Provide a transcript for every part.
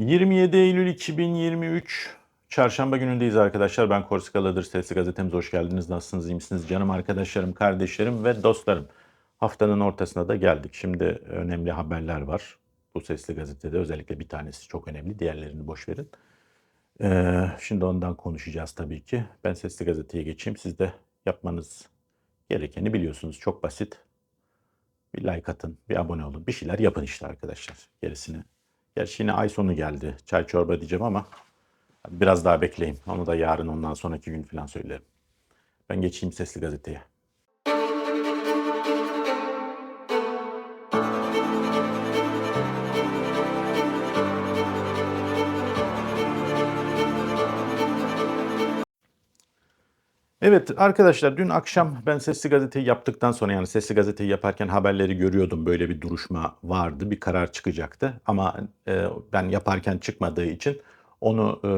27 Eylül 2023 Çarşamba günündeyiz arkadaşlar. Ben Korsikalıdır Sesli Gazetemize hoş geldiniz. Nasılsınız, iyi misiniz? Canım arkadaşlarım, kardeşlerim ve dostlarım. Haftanın ortasına da geldik. Şimdi önemli haberler var. Bu Sesli Gazete'de özellikle bir tanesi çok önemli. Diğerlerini boş verin. Ee, şimdi ondan konuşacağız tabii ki. Ben Sesli Gazete'ye geçeyim. Siz de yapmanız gerekeni biliyorsunuz. Çok basit. Bir like atın, bir abone olun. Bir şeyler yapın işte arkadaşlar. Gerisini. Gerçi yine ay sonu geldi. Çay çorba diyeceğim ama biraz daha bekleyin. Onu da yarın ondan sonraki gün falan söylerim. Ben geçeyim Sesli Gazete'ye. Evet arkadaşlar dün akşam ben Sesli Gazeteyi yaptıktan sonra yani Sesli Gazeteyi yaparken haberleri görüyordum. Böyle bir duruşma vardı. Bir karar çıkacaktı. Ama e, ben yaparken çıkmadığı için onu e,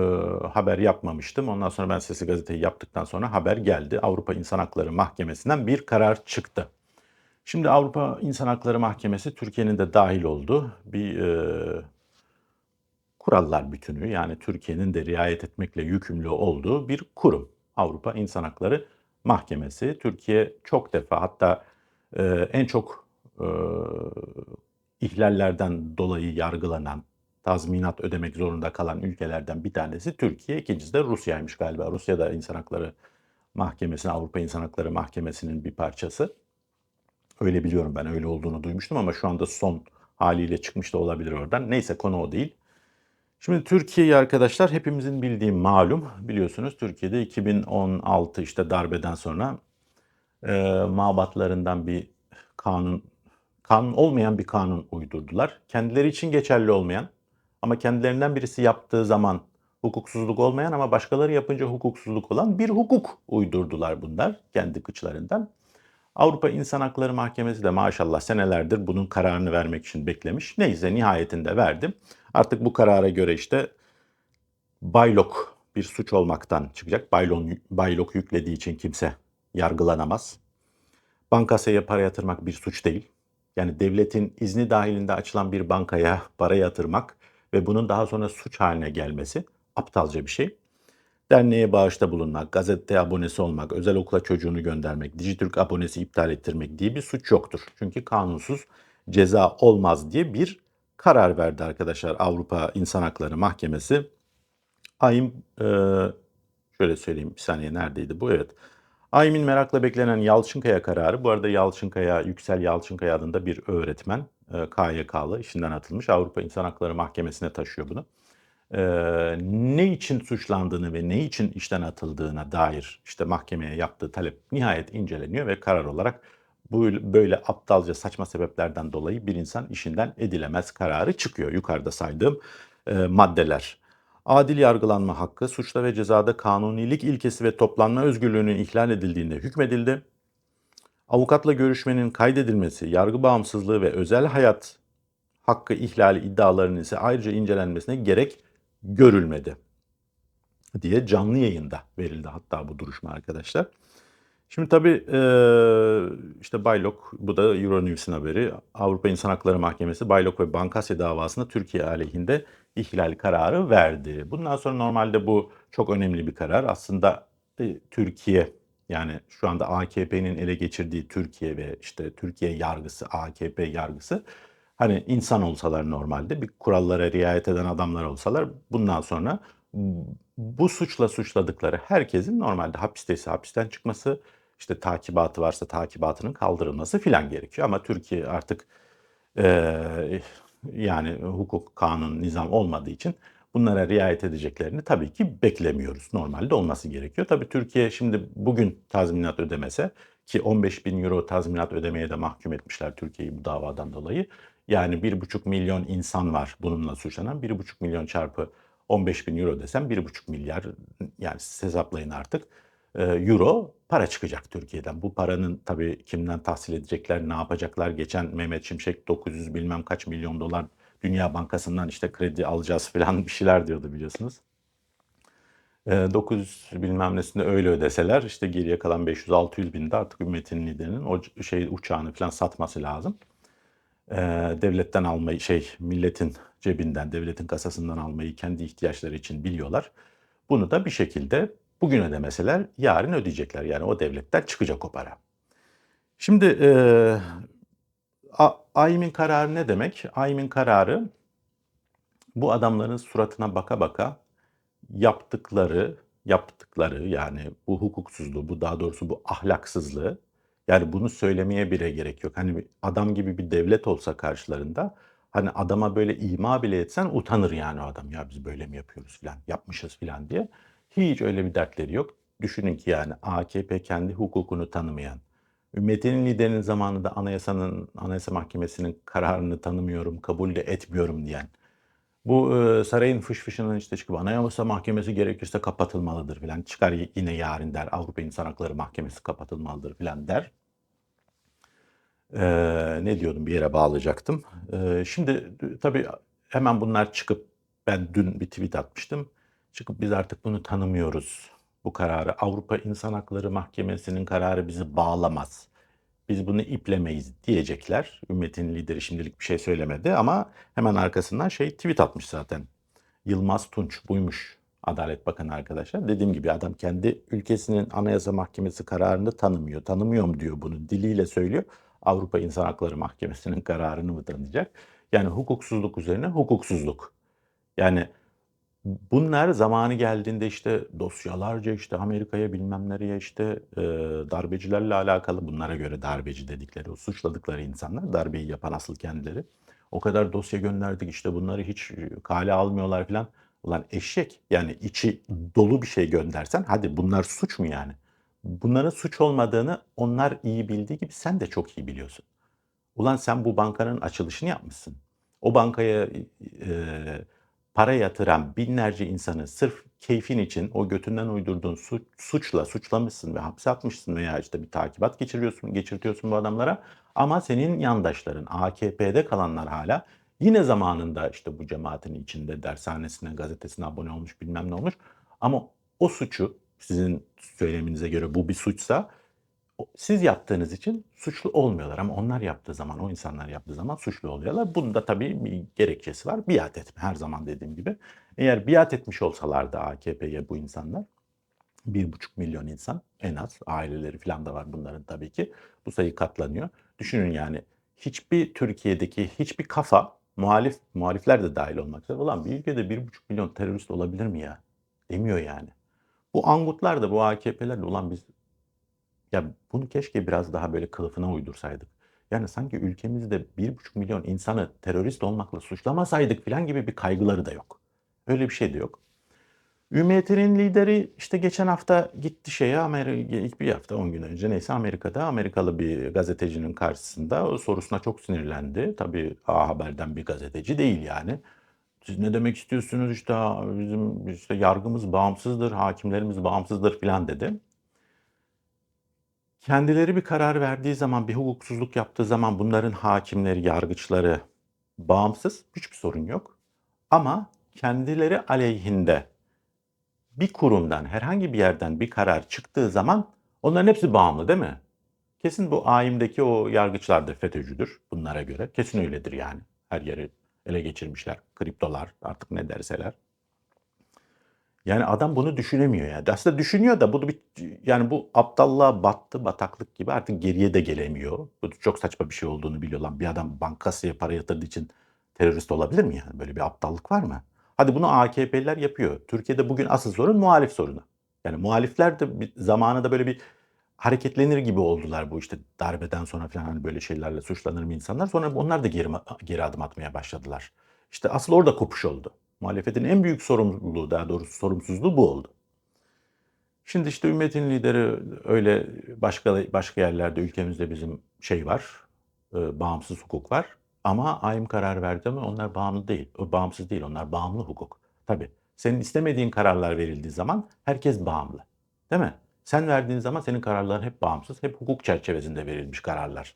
haber yapmamıştım. Ondan sonra ben Sesli Gazeteyi yaptıktan sonra haber geldi. Avrupa İnsan Hakları Mahkemesi'nden bir karar çıktı. Şimdi Avrupa İnsan Hakları Mahkemesi Türkiye'nin de dahil olduğu bir e, kurallar bütünü yani Türkiye'nin de riayet etmekle yükümlü olduğu bir kurum. Avrupa İnsan Hakları Mahkemesi. Türkiye çok defa hatta e, en çok e, ihlallerden dolayı yargılanan, tazminat ödemek zorunda kalan ülkelerden bir tanesi Türkiye. İkincisi de Rusya'ymış galiba. Rusya da İnsan Hakları Mahkemesi'nin, Avrupa İnsan Hakları Mahkemesi'nin bir parçası. Öyle biliyorum ben öyle olduğunu duymuştum ama şu anda son haliyle çıkmış da olabilir oradan. Neyse konu o değil. Şimdi Türkiye'yi arkadaşlar hepimizin bildiği malum biliyorsunuz Türkiye'de 2016 işte darbeden sonra e, mabatlarından bir kanun kanun olmayan bir kanun uydurdular. Kendileri için geçerli olmayan ama kendilerinden birisi yaptığı zaman hukuksuzluk olmayan ama başkaları yapınca hukuksuzluk olan bir hukuk uydurdular bunlar kendi kıçlarından. Avrupa İnsan Hakları Mahkemesi de maşallah senelerdir bunun kararını vermek için beklemiş. Neyse nihayetinde verdim. Artık bu karara göre işte baylok bir suç olmaktan çıkacak. Baylon, baylok yüklediği için kimse yargılanamaz. Bankasaya para yatırmak bir suç değil. Yani devletin izni dahilinde açılan bir bankaya para yatırmak ve bunun daha sonra suç haline gelmesi aptalca bir şey. Derneğe bağışta bulunmak, gazete abonesi olmak, özel okula çocuğunu göndermek, Dijitürk abonesi iptal ettirmek diye bir suç yoktur. Çünkü kanunsuz ceza olmaz diye bir karar verdi arkadaşlar Avrupa İnsan Hakları Mahkemesi. AYİM e, şöyle söyleyeyim bir saniye neredeydi bu evet. AYİM'in merakla beklenen Yalçınkaya kararı bu arada Yalçınkaya, Yüksel Yalçınkaya adında bir öğretmen e, KYK'lı işinden atılmış Avrupa İnsan Hakları Mahkemesi'ne taşıyor bunu. E, ne için suçlandığını ve ne için işten atıldığına dair işte mahkemeye yaptığı talep nihayet inceleniyor ve karar olarak bu böyle aptalca saçma sebeplerden dolayı bir insan işinden edilemez kararı çıkıyor. Yukarıda saydığım e, maddeler. Adil yargılanma hakkı, suçla ve cezada kanunilik ilkesi ve toplanma özgürlüğünün ihlal edildiğinde hükmedildi. Avukatla görüşmenin kaydedilmesi, yargı bağımsızlığı ve özel hayat hakkı ihlali iddialarının ise ayrıca incelenmesine gerek görülmedi diye canlı yayında verildi hatta bu duruşma arkadaşlar. Şimdi tabii e, işte Baylok, bu da Euronews'un haberi. Avrupa İnsan Hakları Mahkemesi Baylok ve Bankasya davasında Türkiye aleyhinde ihlal kararı verdi. Bundan sonra normalde bu çok önemli bir karar. Aslında e, Türkiye yani şu anda AKP'nin ele geçirdiği Türkiye ve işte Türkiye yargısı, AKP yargısı hani insan olsalar normalde bir kurallara riayet eden adamlar olsalar bundan sonra bu suçla suçladıkları herkesin normalde hapisteyse hapisten çıkması, işte takibatı varsa takibatının kaldırılması filan gerekiyor. Ama Türkiye artık e, yani hukuk, kanun, nizam olmadığı için bunlara riayet edeceklerini tabii ki beklemiyoruz. Normalde olması gerekiyor. Tabii Türkiye şimdi bugün tazminat ödemese ki 15 bin euro tazminat ödemeye de mahkum etmişler Türkiye'yi bu davadan dolayı. Yani 1,5 milyon insan var bununla suçlanan. 1,5 milyon çarpı 15 bin euro desem 1,5 milyar yani siz hesaplayın artık e, euro para çıkacak Türkiye'den. Bu paranın tabii kimden tahsil edecekler, ne yapacaklar? Geçen Mehmet Şimşek 900 bilmem kaç milyon dolar Dünya Bankası'ndan işte kredi alacağız falan bir şeyler diyordu biliyorsunuz. E, 900 bilmem nesinde öyle ödeseler işte geriye kalan 500-600 binde artık ümmetin liderinin o şey uçağını falan satması lazım. E, devletten almayı şey milletin cebinden, devletin kasasından almayı kendi ihtiyaçları için biliyorlar. Bunu da bir şekilde bugün ödemeseler yarın ödeyecekler. Yani o devletten çıkacak o para. Şimdi eee A AYİM'in kararı ne demek? AYİM'in kararı bu adamların suratına baka baka yaptıkları yaptıkları yani bu hukuksuzluğu, bu daha doğrusu bu ahlaksızlığı yani bunu söylemeye bile gerek yok. Hani adam gibi bir devlet olsa karşılarında hani adama böyle ima bile etsen utanır yani o adam. Ya biz böyle mi yapıyoruz filan, yapmışız filan diye. Hiç öyle bir dertleri yok. Düşünün ki yani AKP kendi hukukunu tanımayan, Metin'in liderinin zamanında anayasanın, Anayasa Mahkemesi'nin kararını tanımıyorum, kabul de etmiyorum diyen, bu e, sarayın fış fışının işte çıkıp Anayasa Mahkemesi gerekirse kapatılmalıdır filan çıkar yine yarın der Avrupa İnsan Hakları Mahkemesi kapatılmalıdır filan der. Ee, ne diyordum bir yere bağlayacaktım. Ee, şimdi tabii hemen bunlar çıkıp ben dün bir tweet atmıştım. Çıkıp biz artık bunu tanımıyoruz. Bu kararı Avrupa İnsan Hakları Mahkemesi'nin kararı bizi bağlamaz. Biz bunu iplemeyiz diyecekler. Ümmetin lideri şimdilik bir şey söylemedi ama hemen arkasından şey tweet atmış zaten. Yılmaz Tunç buymuş Adalet Bakanı arkadaşlar. Dediğim gibi adam kendi ülkesinin Anayasa Mahkemesi kararını tanımıyor. Tanımıyorum diyor bunu diliyle söylüyor. Avrupa İnsan Hakları Mahkemesi'nin kararını mı tanıyacak? Yani hukuksuzluk üzerine hukuksuzluk. Yani bunlar zamanı geldiğinde işte dosyalarca işte Amerika'ya bilmem nereye işte e, darbecilerle alakalı bunlara göre darbeci dedikleri, o suçladıkları insanlar darbeyi yapan asıl kendileri. O kadar dosya gönderdik işte bunları hiç kale almıyorlar falan. Ulan eşek yani içi dolu bir şey göndersen hadi bunlar suç mu yani? Bunların suç olmadığını onlar iyi bildiği gibi sen de çok iyi biliyorsun. Ulan sen bu bankanın açılışını yapmışsın. O bankaya e, para yatıran binlerce insanı sırf keyfin için o götünden uydurduğun suç, suçla suçlamışsın ve hapse atmışsın veya işte bir takibat geçiriyorsun, geçirtiyorsun bu adamlara. Ama senin yandaşların, AKP'de kalanlar hala yine zamanında işte bu cemaatin içinde dershanesine, gazetesine abone olmuş bilmem ne olmuş. Ama o suçu sizin söyleminize göre bu bir suçsa siz yaptığınız için suçlu olmuyorlar ama onlar yaptığı zaman, o insanlar yaptığı zaman suçlu oluyorlar. Bunda tabii bir gerekçesi var. Biat etme her zaman dediğim gibi. Eğer biat etmiş olsalardı AKP'ye bu insanlar, bir buçuk milyon insan en az, aileleri falan da var bunların tabii ki. Bu sayı katlanıyor. Düşünün yani hiçbir Türkiye'deki hiçbir kafa, muhalif, muhalifler de dahil olmak üzere, olan bir ülkede bir buçuk milyon terörist olabilir mi ya? Demiyor yani. Bu angutlar da bu AKP'ler de ulan biz ya bunu keşke biraz daha böyle kılıfına uydursaydık. Yani sanki ülkemizde bir buçuk milyon insanı terörist olmakla suçlamasaydık falan gibi bir kaygıları da yok. Öyle bir şey de yok. Ümmetinin lideri işte geçen hafta gitti şeye Amerika ilk bir hafta 10 gün önce neyse Amerika'da Amerikalı bir gazetecinin karşısında o sorusuna çok sinirlendi. Tabii A Haber'den bir gazeteci değil yani. Siz ne demek istiyorsunuz işte bizim işte yargımız bağımsızdır, hakimlerimiz bağımsızdır filan dedi. Kendileri bir karar verdiği zaman, bir hukuksuzluk yaptığı zaman bunların hakimleri, yargıçları bağımsız, hiçbir sorun yok. Ama kendileri aleyhinde bir kurumdan, herhangi bir yerden bir karar çıktığı zaman onların hepsi bağımlı değil mi? Kesin bu AİM'deki o yargıçlar da FETÖ'cüdür bunlara göre. Kesin öyledir yani. Her yeri ele geçirmişler. Kriptolar artık ne derseler. Yani adam bunu düşünemiyor yani. Aslında düşünüyor da bu bir yani bu aptallığa battı, bataklık gibi artık geriye de gelemiyor. Bu çok saçma bir şey olduğunu biliyor lan. Bir adam bankasıya para yatırdığı için terörist olabilir mi yani? Böyle bir aptallık var mı? Hadi bunu AKP'liler yapıyor. Türkiye'de bugün asıl sorun muhalif sorunu. Yani muhalifler de zamanında böyle bir hareketlenir gibi oldular bu işte darbeden sonra falan hani böyle şeylerle suçlanır mı insanlar. Sonra onlar da geri, geri adım atmaya başladılar. İşte asıl orada kopuş oldu. Muhalefetin en büyük sorumluluğu daha doğrusu sorumsuzluğu bu oldu. Şimdi işte ümmetin lideri öyle başka başka yerlerde ülkemizde bizim şey var. E, bağımsız hukuk var. Ama AYM karar verdi ama onlar bağımlı değil. O bağımsız değil onlar bağımlı hukuk. Tabii senin istemediğin kararlar verildiği zaman herkes bağımlı. Değil mi? Sen verdiğin zaman senin kararların hep bağımsız, hep hukuk çerçevesinde verilmiş kararlar.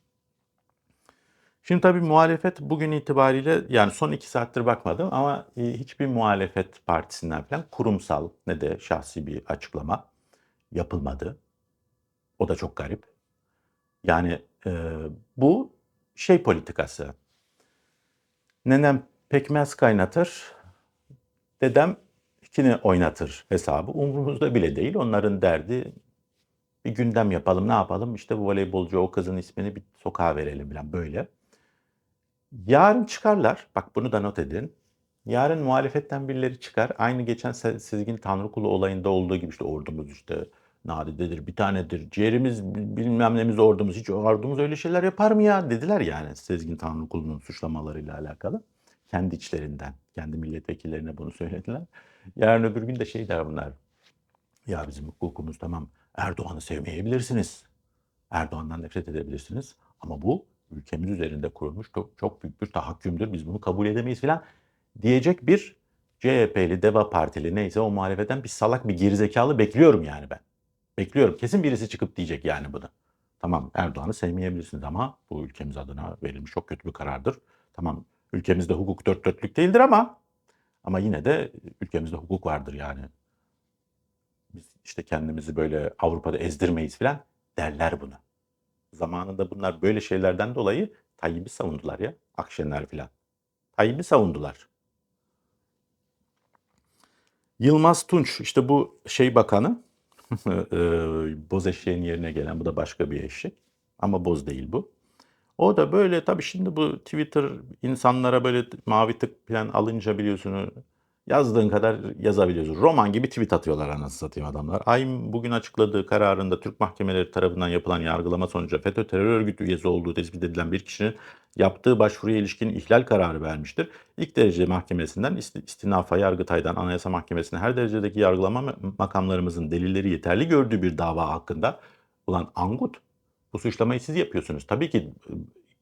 Şimdi tabii muhalefet bugün itibariyle yani son iki saattir bakmadım ama e, hiçbir muhalefet partisinden falan kurumsal ne de şahsi bir açıklama yapılmadı. O da çok garip. Yani e, bu şey politikası. Nenem Pekmez kaynatır, dedem ikini oynatır hesabı. Umrumuzda bile değil. Onların derdi bir gündem yapalım, ne yapalım? İşte bu voleybolcu o kızın ismini bir sokağa verelim falan böyle. Yarın çıkarlar, bak bunu da not edin. Yarın muhalefetten birileri çıkar. Aynı geçen Se- Sezgin Tanrıkulu olayında olduğu gibi işte ordumuz işte nadidedir, bir tanedir. Ciğerimiz bilmem nemiz ordumuz. Hiç ordumuz öyle şeyler yapar mı ya dediler yani Sezgin Tanrıkulu'nun suçlamalarıyla alakalı. Kendi içlerinden, kendi milletvekillerine bunu söylediler. Yarın öbür gün de şey der bunlar. Ya bizim hukukumuz tamam. Erdoğan'ı sevmeyebilirsiniz. Erdoğan'dan nefret edebilirsiniz. Ama bu ülkemiz üzerinde kurulmuş çok, çok büyük bir tahakkümdür. Biz bunu kabul edemeyiz falan diyecek bir CHP'li, Deva Partili neyse o muhalefetten bir salak bir gerizekalı bekliyorum yani ben. Bekliyorum. Kesin birisi çıkıp diyecek yani bunu. Tamam Erdoğan'ı sevmeyebilirsiniz ama bu ülkemiz adına verilmiş çok kötü bir karardır. Tamam ülkemizde hukuk dört dörtlük değildir ama ama yine de ülkemizde hukuk vardır yani. Biz işte kendimizi böyle Avrupa'da ezdirmeyiz falan derler bunu. Zamanında bunlar böyle şeylerden dolayı Tayyip'i savundular ya. Akşener falan. Tayyip'i savundular. Yılmaz Tunç işte bu şey bakanı eee, boz eşeğin yerine gelen bu da başka bir eşek ama boz değil bu. O da böyle tabii şimdi bu Twitter insanlara böyle mavi tık falan alınca biliyorsunuz yazdığın kadar yazabiliyorsun. Roman gibi tweet atıyorlar anasını satayım adamlar. AYM bugün açıkladığı kararında Türk mahkemeleri tarafından yapılan yargılama sonucu FETÖ terör örgütü üyesi olduğu tespit edilen bir kişinin yaptığı başvuruya ilişkin ihlal kararı vermiştir. İlk derece mahkemesinden ist- istinafa Yargıtay'dan Anayasa Mahkemesi'ne her derecedeki yargılama ma- makamlarımızın delilleri yeterli gördüğü bir dava hakkında ulan angut bu suçlamayı siz yapıyorsunuz. Tabii ki e,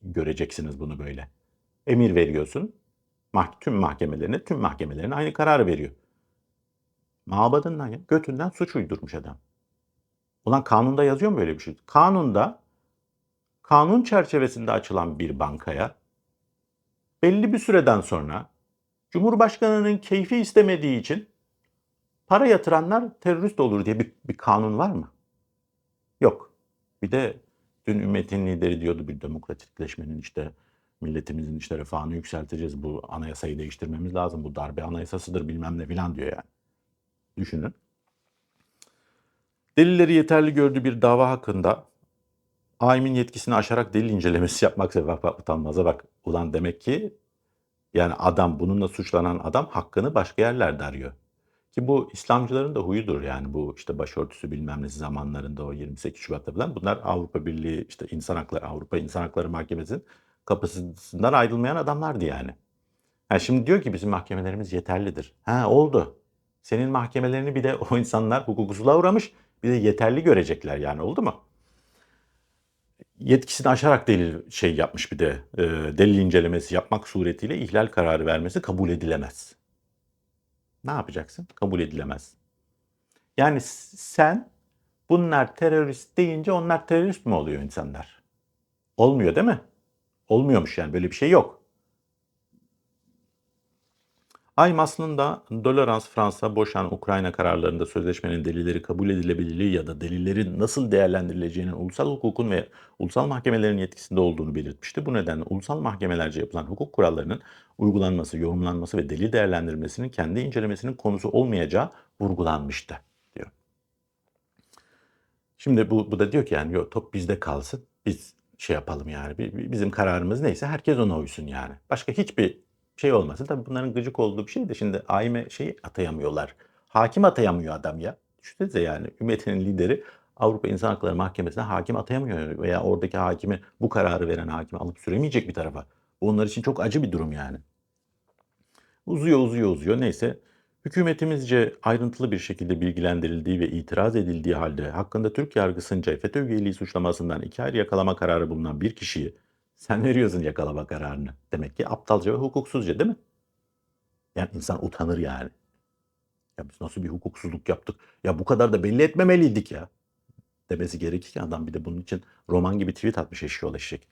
göreceksiniz bunu böyle. Emir veriyorsun. Mah tüm mahkemelerine, tüm mahkemelerine aynı kararı veriyor. Mabadından ya, götünden suç uydurmuş adam. Ulan kanunda yazıyor mu böyle bir şey? Kanunda kanun çerçevesinde açılan bir bankaya belli bir süreden sonra Cumhurbaşkanının keyfi istemediği için para yatıranlar terörist olur diye bir, bir kanun var mı? Yok. Bir de dün ümmetin lideri diyordu bir demokratikleşmenin işte milletimizin işte refahını yükselteceğiz. Bu anayasayı değiştirmemiz lazım. Bu darbe anayasasıdır bilmem ne filan diyor yani. Düşünün. Delilleri yeterli gördüğü bir dava hakkında AİM'in yetkisini aşarak delil incelemesi yapmak sebep bak utanmaza bak. Ulan demek ki yani adam bununla suçlanan adam hakkını başka yerlerde arıyor. Ki bu İslamcıların da huyudur yani bu işte başörtüsü bilmem nesi zamanlarında o 28 Şubat'ta falan bunlar Avrupa Birliği işte İnsan Hakları Avrupa İnsan Hakları Mahkemesi'nin kapısından ayrılmayan adamlardı yani. Ha şimdi diyor ki bizim mahkemelerimiz yeterlidir. Ha oldu. Senin mahkemelerini bir de o insanlar hukuksuzluğa uğramış bir de yeterli görecekler yani oldu mu? Yetkisini aşarak delil şey yapmış bir de e, delil incelemesi yapmak suretiyle ihlal kararı vermesi kabul edilemez. Ne yapacaksın? Kabul edilemez. Yani sen bunlar terörist deyince onlar terörist mi oluyor insanlar? Olmuyor değil mi? Olmuyormuş yani böyle bir şey yok. AYM aslında Tolerans Fransa boşan Ukrayna kararlarında sözleşmenin delilleri kabul edilebilirliği ya da delillerin nasıl değerlendirileceğinin ulusal hukukun ve ulusal mahkemelerin yetkisinde olduğunu belirtmişti. Bu nedenle ulusal mahkemelerce yapılan hukuk kurallarının uygulanması, yorumlanması ve delil değerlendirmesinin kendi incelemesinin konusu olmayacağı vurgulanmıştı diyor. Şimdi bu, bu da diyor ki yani yok top bizde kalsın. Biz şey yapalım yani. bi- bi- Bizim kararımız neyse herkes ona uysun yani. Başka hiçbir şey olmasın. Tabii bunların gıcık olduğu bir şey de şimdi AİM'e şey atayamıyorlar. Hakim atayamıyor adam ya. Düşünsenize yani ümmetinin lideri Avrupa İnsan Hakları Mahkemesi'ne hakim atayamıyor veya oradaki hakimi bu kararı veren hakimi alıp süremeyecek bir tarafa. Onlar için çok acı bir durum yani. Uzuyor uzuyor uzuyor neyse. Hükümetimizce ayrıntılı bir şekilde bilgilendirildiği ve itiraz edildiği halde hakkında Türk yargısınca FETÖ üyeliği suçlamasından iki ayrı yakalama kararı bulunan bir kişiyi sen veriyorsun yakalama kararını. Demek ki aptalca ve hukuksuzca değil mi? Yani insan utanır yani. Ya biz nasıl bir hukuksuzluk yaptık? Ya bu kadar da belli etmemeliydik ya. Demesi gerekirken adam bir de bunun için roman gibi tweet atmış eşşoğlu eşek.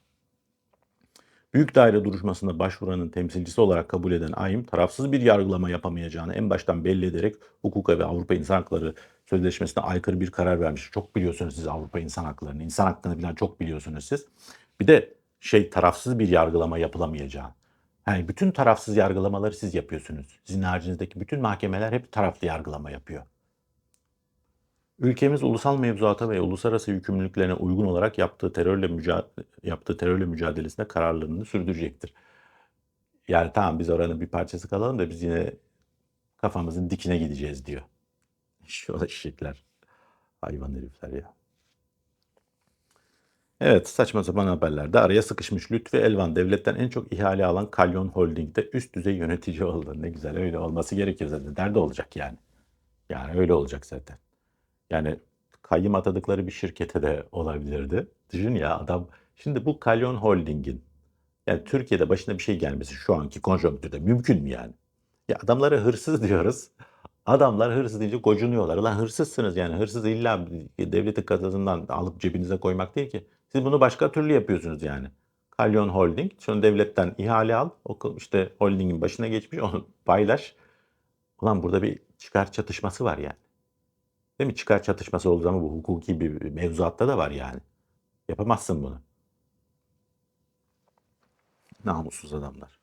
Büyük daire duruşmasında başvuranın temsilcisi olarak kabul eden AYM, tarafsız bir yargılama yapamayacağını en baştan belli ederek hukuka ve Avrupa İnsan Hakları Sözleşmesi'ne aykırı bir karar vermiş. Çok biliyorsunuz siz Avrupa İnsan Hakları'nı, insan hakkını bilen çok biliyorsunuz siz. Bir de şey tarafsız bir yargılama yapılamayacağı. Yani bütün tarafsız yargılamaları siz yapıyorsunuz. Sizin haricinizdeki bütün mahkemeler hep taraflı yargılama yapıyor. Ülkemiz ulusal mevzuata ve uluslararası yükümlülüklerine uygun olarak yaptığı terörle mücadele, yaptığı terörle mücadelesinde kararlılığını sürdürecektir. Yani tamam biz oranın bir parçası kalalım da biz yine kafamızın dikine gideceğiz diyor. Şu eşekler. Hayvan herifler ya. Evet saçma sapan haberlerde araya sıkışmış Lütfi Elvan devletten en çok ihale alan Kalyon Holding'de üst düzey yönetici oldu. Ne güzel öyle olması gerekir zaten. Nerede olacak yani? Yani öyle olacak zaten. Yani kayyım atadıkları bir şirkete de olabilirdi. Düşün ya adam şimdi bu Kalyon Holding'in yani Türkiye'de başına bir şey gelmesi şu anki konjonktürde mümkün mü yani? Ya adamlara hırsız diyoruz. Adamlar hırsız deyince gocunuyorlar. Lan hırsızsınız yani. Hırsız illa devletin kasasından alıp cebinize koymak değil ki. Siz bunu başka türlü yapıyorsunuz yani. Kalyon Holding. Şunu devletten ihale al. O işte holdingin başına geçmiş. Onu paylaş. Ulan burada bir çıkar çatışması var yani. Değil mi? Çıkar çatışması olduğu zaman bu hukuki bir mevzuatta da var yani. Yapamazsın bunu. Namussuz adamlar.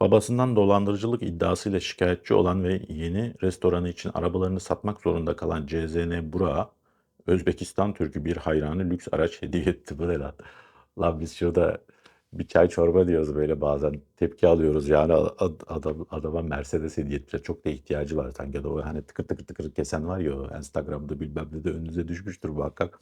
Babasından dolandırıcılık iddiasıyla şikayetçi olan ve yeni restoranı için arabalarını satmak zorunda kalan CZN Burak'a Özbekistan Türk'ü bir hayranı lüks araç hediye etti. Bu ne lan? Lan biz şurada bir çay çorba diyoruz böyle bazen tepki alıyoruz yani adam, adama Mercedes hediye etmişler. Çok da ihtiyacı var sanki de o hani tıkır tıkır tıkır kesen var ya Instagram'da bilmem ne de önünüze düşmüştür muhakkak.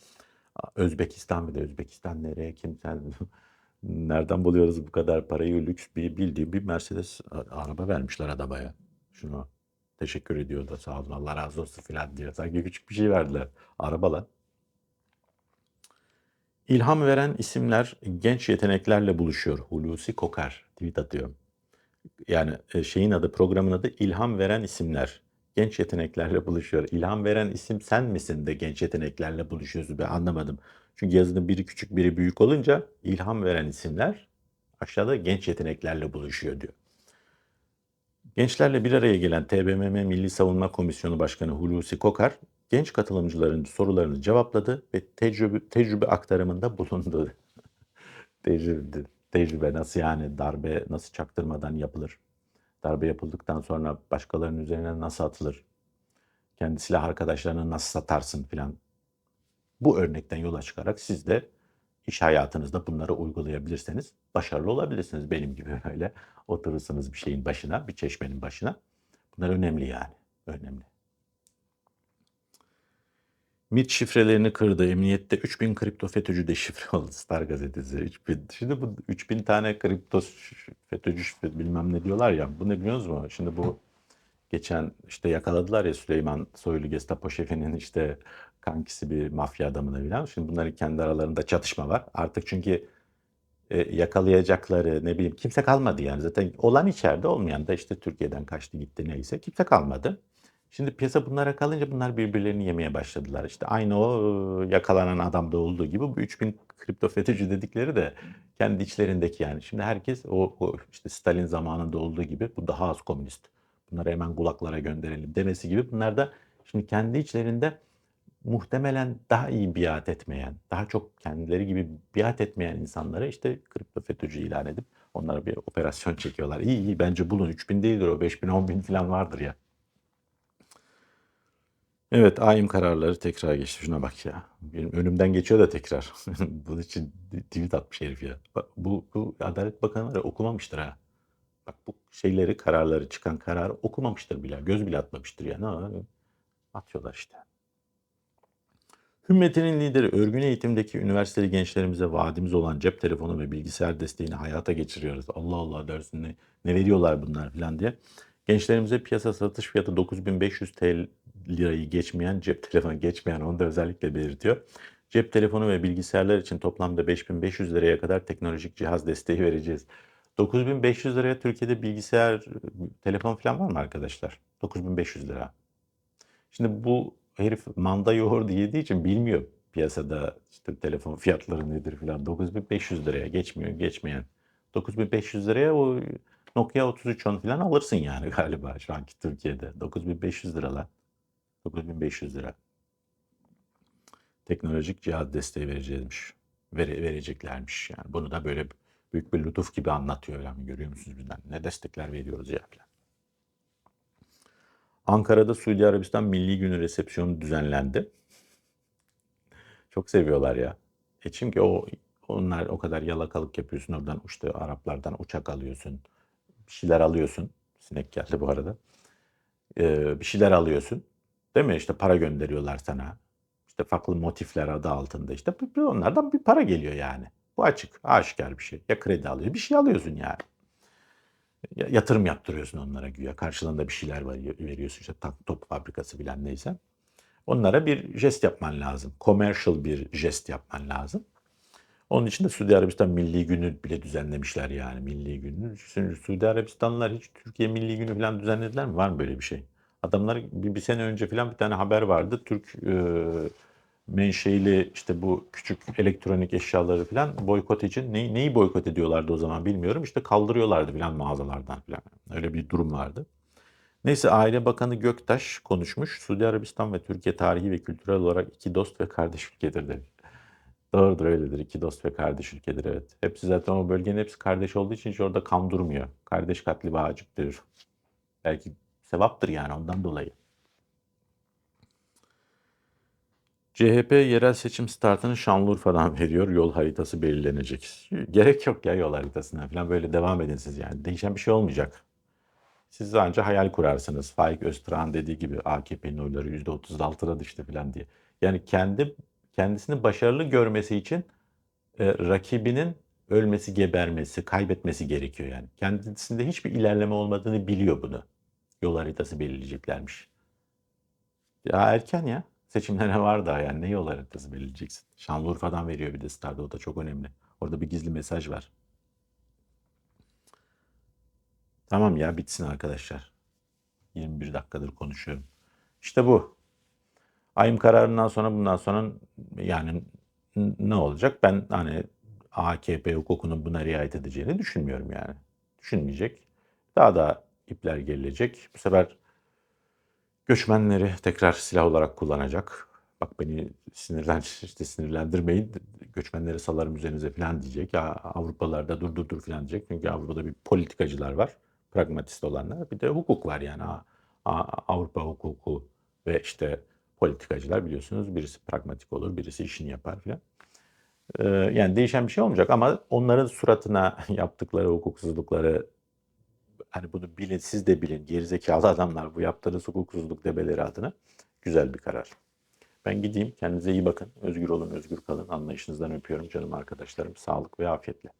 Özbekistan bir de Özbekistan nereye kimsen nereden buluyoruz bu kadar parayı lüks bir bildiğim bir Mercedes araba vermişler adama ya. Şunu teşekkür ediyor da sağ olun Allah razı olsun filan diyor. Sanki küçük bir şey verdiler. Araba lan. İlham veren isimler genç yeteneklerle buluşuyor. Hulusi Kokar tweet atıyor. Yani e, şeyin adı programın adı İlham veren isimler. Genç yeteneklerle buluşuyor. İlham veren isim sen misin de genç yeteneklerle buluşuyorsun? Ben anlamadım. Çünkü yazının biri küçük biri büyük olunca ilham veren isimler aşağıda genç yeteneklerle buluşuyor diyor. Gençlerle bir araya gelen TBMM Milli Savunma Komisyonu Başkanı Hulusi Kokar, genç katılımcıların sorularını cevapladı ve tecrübe, tecrübe aktarımında bulundu. tecrübe, tecrübe nasıl yani darbe nasıl çaktırmadan yapılır? Darbe yapıldıktan sonra başkalarının üzerine nasıl atılır? Kendi silah arkadaşlarına nasıl satarsın filan. Bu örnekten yola çıkarak siz de iş hayatınızda bunları uygulayabilirseniz başarılı olabilirsiniz. Benim gibi öyle oturursunuz bir şeyin başına, bir çeşmenin başına. Bunlar önemli yani. Önemli. MIT şifrelerini kırdı. Emniyette 3000 kripto FETÖ'cü de şifre oldu. Star gazetesi. 3000. Şimdi bu 3000 tane kripto FETÖ'cü şifre bilmem ne diyorlar ya. Bu ne biliyorsunuz mu? Şimdi bu geçen işte yakaladılar ya Süleyman Soylu Gestapo şefinin işte kankisi bir mafya adamını bilen. Şimdi bunların kendi aralarında çatışma var. Artık çünkü e, yakalayacakları ne bileyim kimse kalmadı yani. Zaten olan içeride olmayan da işte Türkiye'den kaçtı gitti neyse kimse kalmadı. Şimdi piyasa bunlara kalınca bunlar birbirlerini yemeye başladılar. İşte aynı o yakalanan adamda olduğu gibi bu 3000 kripto FETÖ'cü dedikleri de kendi içlerindeki yani. Şimdi herkes o, o işte Stalin zamanında olduğu gibi bu daha az komünist. Bunları hemen kulaklara gönderelim demesi gibi bunlar da şimdi kendi içlerinde muhtemelen daha iyi biat etmeyen, daha çok kendileri gibi biat etmeyen insanlara işte kripto FETÖ'cü ilan edip onlara bir operasyon çekiyorlar. İyi iyi bence bulun 3000 değildir o 5000 10000 falan vardır ya. Evet AYİM kararları tekrar geçti. Şuna bak ya. Benim önümden geçiyor da tekrar. Bunun için tweet atmış herif ya. Bak, bu, bu Adalet Bakanı var ya, okumamıştır ha. Bak bu şeyleri, kararları çıkan kararı okumamıştır bile. Göz bile atmamıştır yani. Atıyorlar işte. Hümmetinin lideri örgün eğitimdeki üniversiteli gençlerimize vaadimiz olan cep telefonu ve bilgisayar desteğini hayata geçiriyoruz. Allah Allah dersin ne, ne veriyorlar bunlar falan diye. Gençlerimize piyasa satış fiyatı 9500 TL lirayı geçmeyen cep telefonu geçmeyen onu da özellikle belirtiyor. Cep telefonu ve bilgisayarlar için toplamda 5500 liraya kadar teknolojik cihaz desteği vereceğiz. 9500 liraya Türkiye'de bilgisayar, telefon falan var mı arkadaşlar? 9500 lira. Şimdi bu herif manda yoğurdu yediği için bilmiyor piyasada işte telefon fiyatları nedir filan. 9500 liraya geçmiyor geçmeyen. 9500 liraya o Nokia 3310 falan alırsın yani galiba şu anki Türkiye'de. 9500 liralar. 9500 lira. Teknolojik cihaz desteği vereceğimiş. Vere, vereceklermiş yani. Bunu da böyle büyük bir lütuf gibi anlatıyor yani görüyor musunuz bizden ne destekler veriyoruz ya falan. Ankara'da Suudi Arabistan Milli Günü resepsiyonu düzenlendi. Çok seviyorlar ya. E çünkü o onlar o kadar yalakalık yapıyorsun oradan işte Araplardan uçak alıyorsun. Bir şeyler alıyorsun. Sinek geldi bu arada. Ee, bir şeyler alıyorsun. Değil mi? İşte para gönderiyorlar sana. İşte farklı motifler adı altında işte onlardan bir para geliyor yani. Bu açık, aşikar bir şey. Ya kredi alıyor, bir şey alıyorsun yani. Ya- Yatırım yaptırıyorsun onlara güya. Karşılığında bir şeyler veriyorsun işte top fabrikası bilen neyse. Onlara bir jest yapman lazım. Commercial bir jest yapman lazım. Onun için de Suudi Arabistan Milli Günü bile düzenlemişler yani Milli Günü. Suudi Arabistanlılar hiç Türkiye Milli Günü falan düzenlediler mi? Var mı böyle bir şey? Adamlar bir, bir sene önce falan bir tane haber vardı. Türk e, menşeili işte bu küçük elektronik eşyaları falan boykot için neyi, neyi boykot ediyorlardı o zaman bilmiyorum. İşte kaldırıyorlardı falan mağazalardan falan. Öyle bir durum vardı. Neyse Aile Bakanı Göktaş konuşmuş. Suudi Arabistan ve Türkiye tarihi ve kültürel olarak iki dost ve kardeş ülkedir demiş. Doğrudur öyledir. İki dost ve kardeş ülkedir evet. Hepsi zaten o bölgenin hepsi kardeş olduğu için hiç orada kan durmuyor. Kardeş katli vaciptir. Belki sevaptır yani ondan dolayı. CHP yerel seçim startını Şanlıurfa'dan veriyor. Yol haritası belirlenecek. Gerek yok ya yol haritasına falan böyle devam edin siz yani. Değişen bir şey olmayacak. Siz ancak hayal kurarsınız. Faik Öztürk'ün dediği gibi AKP'nin oyları %36'da düştü falan diye. Yani kendi kendisini başarılı görmesi için e, rakibinin ölmesi, gebermesi, kaybetmesi gerekiyor yani. Kendisinde hiçbir ilerleme olmadığını biliyor bunu. Yol haritası belirleyeceklermiş. Ya erken ya. Seçimlere var daha yani. Ne yol haritası belirleyeceksin? Şanlıurfa'dan veriyor bir de Star'da. O da çok önemli. Orada bir gizli mesaj var. Tamam ya bitsin arkadaşlar. 21 dakikadır konuşuyorum. İşte bu. Ayım kararından sonra bundan sonra yani ne olacak? Ben hani AKP hukukunun buna riayet edeceğini düşünmüyorum yani. Düşünmeyecek. Daha da ipler gerilecek. Bu sefer göçmenleri tekrar silah olarak kullanacak. Bak beni sinirlen işte sinirlendirmeyin. Göçmenleri salarım üzerinize falan diyecek. Ya Avrupalılar da dur dur dur falan diyecek. Çünkü Avrupa'da bir politikacılar var. Pragmatist olanlar. Bir de hukuk var yani. Avrupa hukuku ve işte politikacılar biliyorsunuz. Birisi pragmatik olur, birisi işini yapar falan. Ee, yani değişen bir şey olmayacak ama onların suratına yaptıkları hukuksuzlukları hani bunu bilin siz de bilin gerizekalı adamlar bu yaptığınız hukuksuzluk debeleri adına güzel bir karar. Ben gideyim kendinize iyi bakın. Özgür olun, özgür kalın. Anlayışınızdan öpüyorum canım arkadaşlarım. Sağlık ve afiyetle.